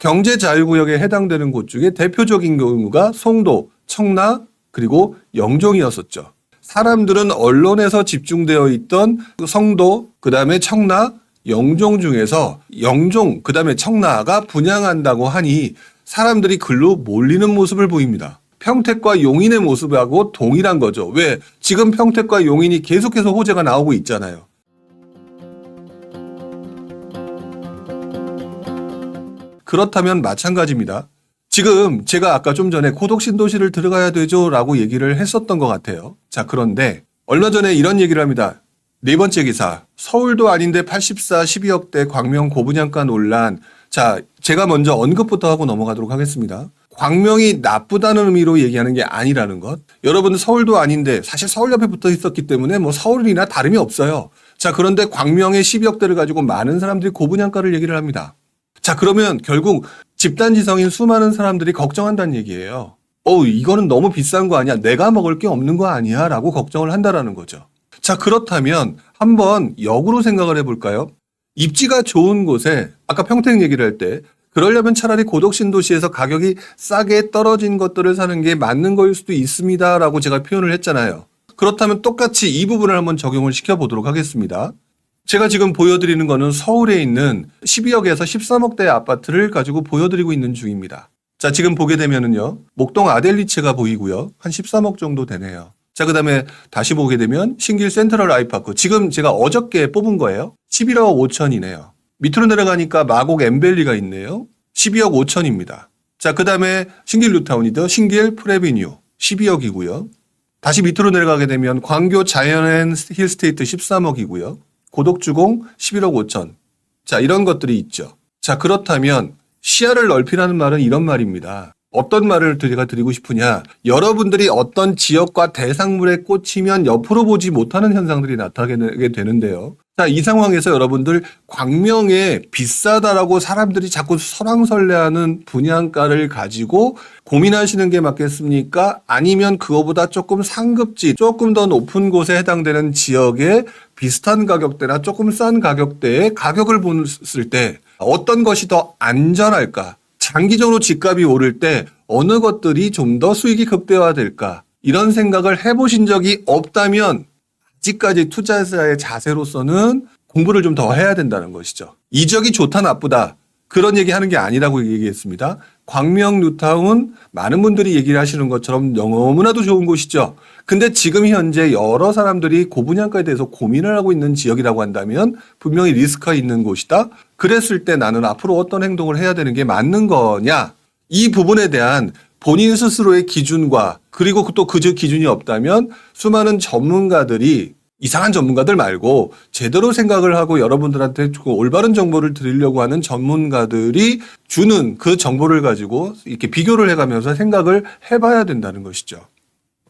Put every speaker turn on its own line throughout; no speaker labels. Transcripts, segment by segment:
경제 자유구역에 해당되는 곳 중에 대표적인 경우가 송도, 청라, 그리고 영종이었었죠. 사람들은 언론에서 집중되어 있던 그 성도, 그 다음에 청라, 영종 중에서 영종, 그 다음에 청라가 분양한다고 하니 사람들이 글로 몰리는 모습을 보입니다. 평택과 용인의 모습하고 동일한 거죠. 왜? 지금 평택과 용인이 계속해서 호재가 나오고 있잖아요. 그렇다면 마찬가지입니다. 지금 제가 아까 좀 전에 고독 신도시를 들어가야 되죠 라고 얘기를 했었던 것 같아요. 자, 그런데 얼마 전에 이런 얘기를 합니다. 네 번째 기사. 서울도 아닌데 84, 12억대 광명 고분양가 논란. 자, 제가 먼저 언급부터 하고 넘어가도록 하겠습니다. 광명이 나쁘다는 의미로 얘기하는 게 아니라는 것. 여러분 서울도 아닌데 사실 서울 옆에 붙어 있었기 때문에 뭐 서울이나 다름이 없어요. 자, 그런데 광명의 12억대를 가지고 많은 사람들이 고분양가를 얘기를 합니다. 자, 그러면 결국 집단지성인 수많은 사람들이 걱정한다는 얘기예요. 어, 이거는 너무 비싼 거 아니야? 내가 먹을 게 없는 거 아니야? 라고 걱정을 한다라는 거죠. 자, 그렇다면 한번 역으로 생각을 해볼까요? 입지가 좋은 곳에 아까 평택 얘기를 할 때 그러려면 차라리 고독신도시에서 가격이 싸게 떨어진 것들을 사는 게 맞는 거일 수도 있습니다 라고 제가 표현을 했잖아요. 그렇다면 똑같이 이 부분을 한번 적용을 시켜보도록 하겠습니다. 제가 지금 보여드리는 거는 서울에 있는 12억에서 13억대 아파트를 가지고 보여드리고 있는 중입니다. 자, 지금 보게 되면은요, 목동 아델리츠가 보이고요. 한 13억 정도 되네요. 자, 그 다음에 다시 보게 되면 신길 센트럴 아이파크. 지금 제가 어저께 뽑은 거예요. 11억 5천이네요. 밑으로 내려가니까 마곡 엠벨리가 있네요. 12억 5천입니다. 자, 그 다음에 신길 뉴타운이더 신길 프레비뉴 12억이고요. 다시 밑으로 내려가게 되면 광교 자이언 힐스테이트 13억이고요. 고독주공 11억 5천. 자, 이런 것들이 있죠. 자, 그렇다면 시야를 넓히라는 말은 이런 말입니다. 어떤 말을 제가 드리고 싶으냐. 여러분들이 어떤 지역과 대상물에 꽂히면 옆으로 보지 못하는 현상들이 나타나게 되는데요. 자, 이 상황에서 여러분들 광명에 비싸다라고 사람들이 자꾸 설왕설래하는 분양가를 가지고 고민하시는 게 맞겠습니까? 아니면 그거보다 조금 상급지, 조금 더 높은 곳에 해당되는 지역에 비슷한 가격대나 조금 싼 가격대에 가격을 봤을 때 어떤 것이 더 안전할까? 장기적으로 집값이 오를 때 어느 것들이 좀 더 수익이 극대화될까? 이런 생각을 해보신 적이 없다면 아직까지 투자자의 자세로서는 공부를 좀 더 해야 된다는 것이죠. 이 지역이 좋다 나쁘다 그런 얘기 하는 게 아니라고 얘기했습니다. 광명 뉴타운 많은 분들이 얘기를 하시는 것처럼 너무나도 좋은 곳이죠. 근데 지금 현재 여러 사람들이 고분양가에 대해서 고민을 하고 있는 지역이라고 한다면 분명히 리스크가 있는 곳이다. 그랬을 때 나는 앞으로 어떤 행동을 해야 되는 게 맞는 거냐? 이 부분에 대한 본인 스스로의 기준과 그리고 또 그 기준이 없다면 수많은 전문가들이 이상한 전문가들 말고 제대로 생각을 하고 여러분들한테 조금 올바른 정보를 드리려고 하는 전문가들이 주는 그 정보를 가지고 이렇게 비교를 해가면서 생각을 해봐야 된다는 것이죠.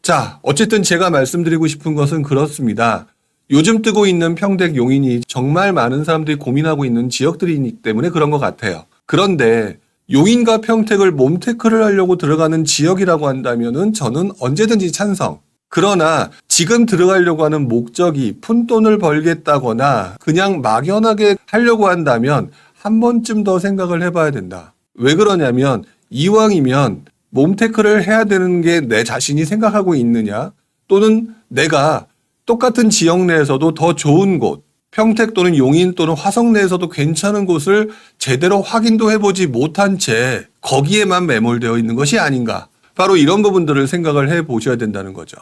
자, 어쨌든 제가 말씀드리고 싶은 것은 그렇습니다. 요즘 뜨고 있는 평택 용인이 정말 많은 사람들이 고민하고 있는 지역들이기 때문에 그런 것 같아요. 그런데 용인과 평택을 몸테크를 하려고 들어가는 지역이라고 한다면은 저는 언제든지 찬성. 그러나 지금 들어가려고 하는 목적이 푼돈을 벌겠다거나 그냥 막연하게 하려고 한다면 한 번쯤 더 생각을 해봐야 된다. 왜 그러냐면 이왕이면 몸테크를 해야 되는 게 내 자신이 생각하고 있느냐 또는 내가 똑같은 지역 내에서도 더 좋은 곳 평택 또는 용인 또는 화성 내에서도 괜찮은 곳을 제대로 확인도 해보지 못한 채 거기에만 매몰되어 있는 것이 아닌가. 바로 이런 부분들을 생각을 해 보셔야 된다는 거죠.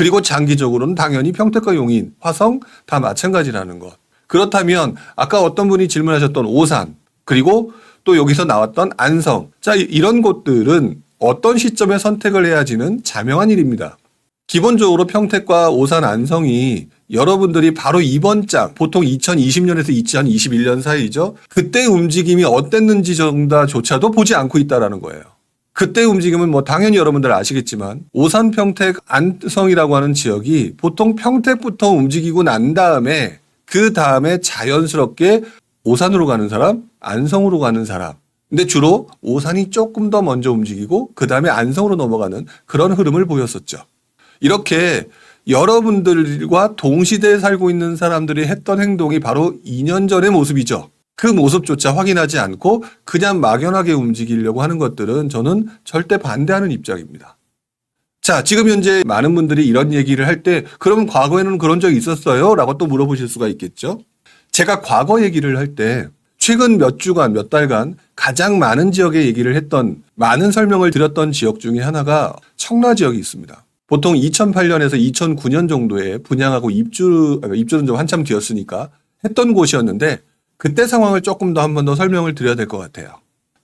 그리고 장기적으로는 당연히 평택과 용인, 화성 다 마찬가지라는 것. 그렇다면 아까 어떤 분이 질문하셨던 오산 그리고 또 여기서 나왔던 안성. 자, 이런 곳들은 어떤 시점에 선택을 해야지는 자명한 일입니다. 기본적으로 평택과 오산 안성이 여러분들이 바로 이번 장, 보통 2020년에서 2021년 사이죠. 그때 움직임이 어땠는지 정도조차도 보지 않고 있다라는 거예요. 그때 움직임은 뭐 당연히 여러분들 아시겠지만 오산 평택 안성이라고 하는 지역이 보통 평택부터 움직이고 난 다음에 그 다음에 자연스럽게 오산으로 가는 사람, 안성으로 가는 사람. 근데 주로 오산이 조금 더 먼저 움직이고 그 다음에 안성으로 넘어가는 그런 흐름을 보였었죠. 이렇게 여러분들과 동시대에 살고 있는 사람들이 했던 행동이 바로 2년 전의 모습이죠. 그 모습조차 확인하지 않고 그냥 막연하게 움직이려고 하는 것들은 저는 절대 반대하는 입장입니다. 자, 지금 현재 많은 분들이 이런 얘기를 할 때, 그럼 과거에는 그런 적이 있었어요? 라고 또 물어보실 수가 있겠죠? 제가 과거 얘기를 할 때, 최근 몇 주간, 몇 달간 가장 많은 지역의 얘기를 했던, 많은 설명을 드렸던 지역 중에 하나가 청라 지역이 있습니다. 보통 2008년에서 2009년 정도에 분양하고 입주, 아, 입주는 좀 한참 뒤였으니까 했던 곳이었는데, 그때 상황을 조금 더 한 번 더 설명을 드려야 될 것 같아요.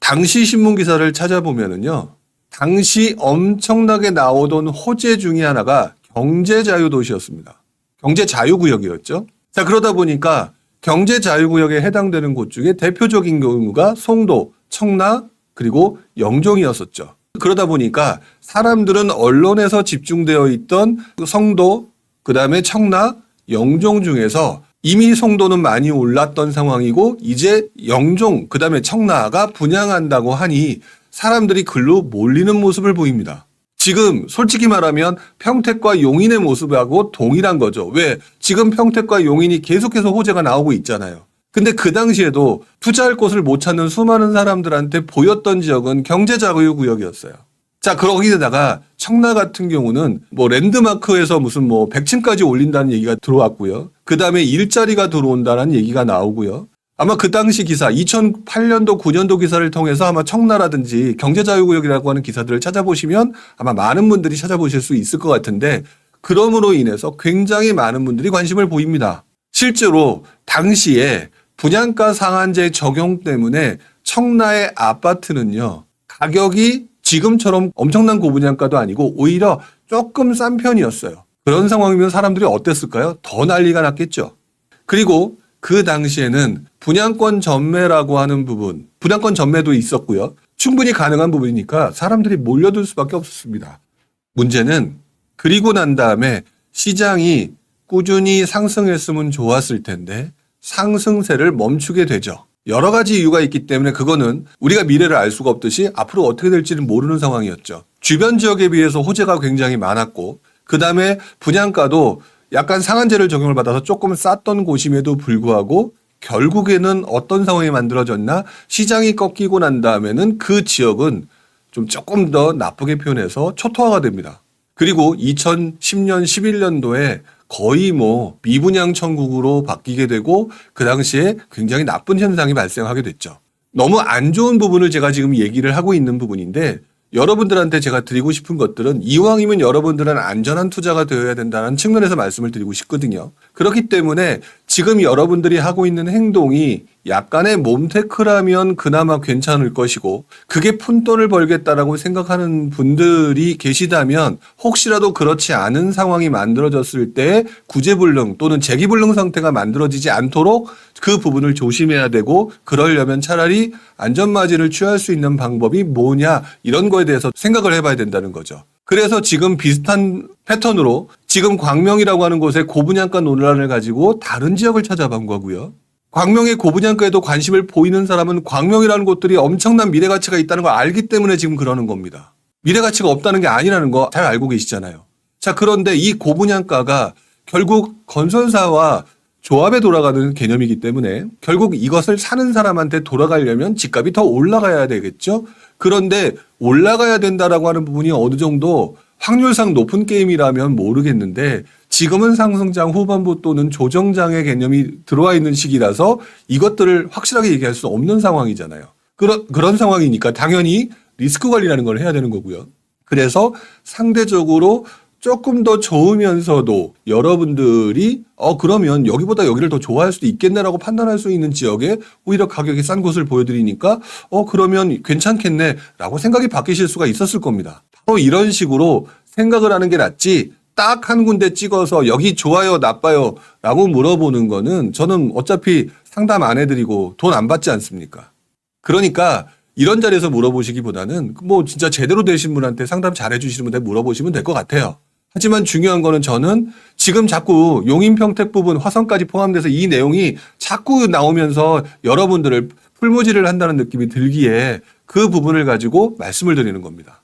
당시 신문 기사를 찾아보면은요, 당시 엄청나게 나오던 호재 중에 하나가 경제 자유 도시였습니다. 경제 자유 구역이었죠. 자, 그러다 보니까 경제 자유 구역에 해당되는 곳 중에 대표적인 경우가 송도, 청라, 그리고 영종이었었죠. 그러다 보니까 사람들은 언론에서 집중되어 있던 그 성도, 그 다음에 청라, 영종 중에서 이미 송도는 많이 올랐던 상황이고 이제 영종, 그 다음에 청라가 분양한다고 하니 사람들이 글로 몰리는 모습을 보입니다. 지금 솔직히 말하면 평택과 용인의 모습하고 동일한 거죠. 왜? 지금 평택과 용인이 계속해서 호재가 나오고 있잖아요. 근데 그 당시에도 투자할 곳을 못 찾는 수많은 사람들한테 보였던 지역은 경제자유 구역이었어요. 자, 그러기에다가 청라 같은 경우는 뭐 랜드마크에서 무슨 뭐 100층까지 올린다는 얘기가 들어왔고요. 그 다음에 일자리가 들어온다는 얘기가 나오고요. 아마 그 당시 기사, 2008년도, 9년도 기사를 통해서 아마 청라라든지 경제자유구역이라고 하는 기사들을 찾아보시면 아마 많은 분들이 찾아보실 수 있을 것 같은데 그럼으로 인해서 굉장히 많은 분들이 관심을 보입니다. 실제로 당시에 분양가 상한제 적용 때문에 청라의 아파트는요, 가격이 지금처럼 엄청난 고분양가도 아니고 오히려 조금 싼 편이었어요. 그런 상황이면 사람들이 어땠을까요? 더 난리가 났겠죠. 그리고 그 당시에는 분양권 전매라고 하는 부분, 분양권 전매도 있었고요. 충분히 가능한 부분이니까 사람들이 몰려들 수밖에 없었습니다. 문제는 그리고 난 다음에 시장이 꾸준히 상승했으면 좋았을 텐데 상승세를 멈추게 되죠. 여러 가지 이유가 있기 때문에 그거는 우리가 미래를 알 수가 없듯이 앞으로 어떻게 될지는 모르는 상황이었죠. 주변 지역에 비해서 호재가 굉장히 많았고 그 다음에 분양가도 약간 상한제를 적용을 받아서 조금 쌌던 곳임에도 불구하고 결국에는 어떤 상황이 만들어졌나 시장이 꺾이고 난 다음에는 그 지역은 좀 조금 더 나쁘게 표현해서 초토화가 됩니다. 그리고 2010년, 11년도에 거의 뭐 미분양 천국으로 바뀌게 되고 그 당시에 굉장히 나쁜 현상이 발생하게 됐죠. 너무 안 좋은 부분을 제가 지금 얘기를 하고 있는 부분인데 여러분들한테 제가 드리고 싶은 것들은 이왕이면 여러분들은 안전한 투자가 되어야 된다는 측면에서 말씀을 드리고 싶거든요. 그렇기 때문에 지금 여러분들이 하고 있는 행동이 약간의 몸테크라면 그나마 괜찮을 것이고 그게 푼돈을 벌겠다라고 생각하는 분들이 계시다면 혹시라도 그렇지 않은 상황이 만들어졌을 때 구제불능 또는 재기불능 상태가 만들어지지 않도록 그 부분을 조심해야 되고 그러려면 차라리 안전마진을 취할 수 있는 방법이 뭐냐 이런 거에 대해서 생각을 해봐야 된다는 거죠. 그래서 지금 비슷한 패턴으로 지금 광명이라고 하는 곳에 고분양가 논란을 가지고 다른 지역을 찾아본 거고요. 광명의 고분양가에도 관심을 보이는 사람은 광명이라는 곳들이 엄청난 미래 가치가 있다는 걸 알기 때문에 지금 그러는 겁니다. 미래 가치가 없다는 게 아니라는 거 잘 알고 계시잖아요. 자, 그런데 이 고분양가가 결국 건설사와 조합에 돌아가는 개념이기 때문에 결국 이것을 사는 사람한테 돌아가려면 집값이 더 올라가야 되겠죠. 그런데 올라가야 된다라고 하는 부분이 어느 정도 확률상 높은 게임이라면 모르겠는데 지금은 상승장 후반부 또는 조정장의 개념이 들어와 있는 시기라서 이것들을 확실하게 얘기할 수 없는 상황이잖아요. 그런, 그런 상황이니까 당연히 리스크 관리라는 걸 해야 되는 거고요. 그래서 상대적으로 조금 더 좋으면서도 여러분들이 어 그러면 여기보다 여기를 더 좋아할 수도 있겠네라고 판단할 수 있는 지역에 오히려 가격이 싼 곳을 보여드리니까 어 그러면 괜찮겠네라고 생각이 바뀌실 수가 있었을 겁니다. 바로 이런 식으로 생각을 하는 게 낫지 딱 한 군데 찍어서 여기 좋아요 나빠요 라고 물어보는 거는 저는 어차피 상담 안 해드리고 돈 안 받지 않습니까? 그러니까 이런 자리에서 물어보시기보다는 뭐 진짜 제대로 되신 분한테 상담 잘 해주시는 분한테 물어보시면 될 것 같아요. 하지만 중요한 거는 저는 지금 자꾸 용인평택 부분 화성까지 포함돼서 이 내용이 자꾸 나오면서 여러분들을 풀무지를 한다는 느낌이 들기에 그 부분을 가지고 말씀을 드리는 겁니다.